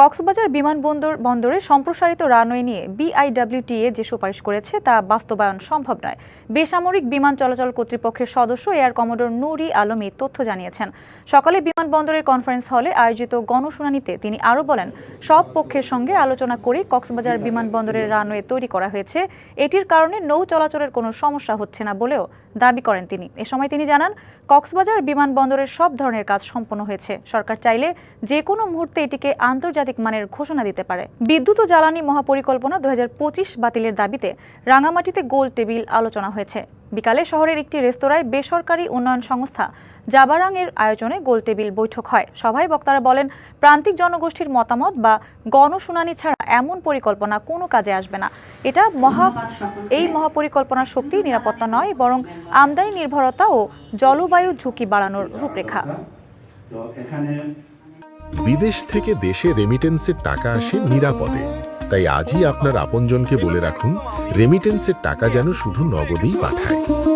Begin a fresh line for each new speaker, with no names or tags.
কক্সবাজার বিমানবন্দর বন্দরে সম্প্রসারিত রানওয়ে নিয়ে বিআইডব্লিউটিএ যে সুপারিশ করেছে তা বাস্তবায়ন সম্ভব নয়। বেসামরিক বিমান চলাচল কর্তৃপক্ষের সদস্য এয়ার কমোডোর নুরি আলম এই তথ্য জানিয়েছেন। সকালে বিমানবন্দরের কনফারেন্স হলে আয়োজিত গণশুনানিতে তিনি আরও বলেন, সব পক্ষের সঙ্গে আলোচনা করে কক্সবাজার বিমানবন্দরের রানওয়ে তৈরি করা হয়েছে। এটির কারণে নৌ চলাচলের কোনো সমস্যা হচ্ছে না বলেও দাবি করেন তিনি। এ সময় তিনি জানান, কক্সবাজার বিমানবন্দরের সব ধরনের কাজ সম্পন্ন হয়েছে। সরকার চাইলে যে কোনো মুহূর্তে এটিকে আন্তর্জাতিক মানের ঘোষণা দিতে পারে। বিদ্যুৎ ও জ্বালানি মহাপরিকল্পনা দু হাজার পঁচিশ বাতিলের দাবিতে রাঙামাটিতে গোল টেবিল আলোচনা হয়েছে। বিকালে শহরের একটি রেস্তোরাঁয় বেসরকারি উন্নয়ন সংস্থা জাবারাং এর আয়োজনে গোল টেবিল বৈঠক হয়। সভায় বক্তারা বলেন, প্রান্তিক জনগোষ্ঠীর মতামত বা গণশুনানি ছাড়া এমন পরিকল্পনা কোনো কাজে আসবে না। এটা মহা, এই মহাপরিকল্পনার শক্তি নিরাপত্তা নয়, বরং আমদানি নির্ভরতা ও জলবায়ু ঝুঁকি বাড়ানোর রূপরেখা।
তো এখানে
বিদেশ থেকে দেশে রেমিটেন্সের টাকা আসে নিরাপদে। তাই আজই আপনার আপনজনকে বলে রাখুন রেমিটেন্সের টাকা যেন শুধু নগদেই পাঠায়।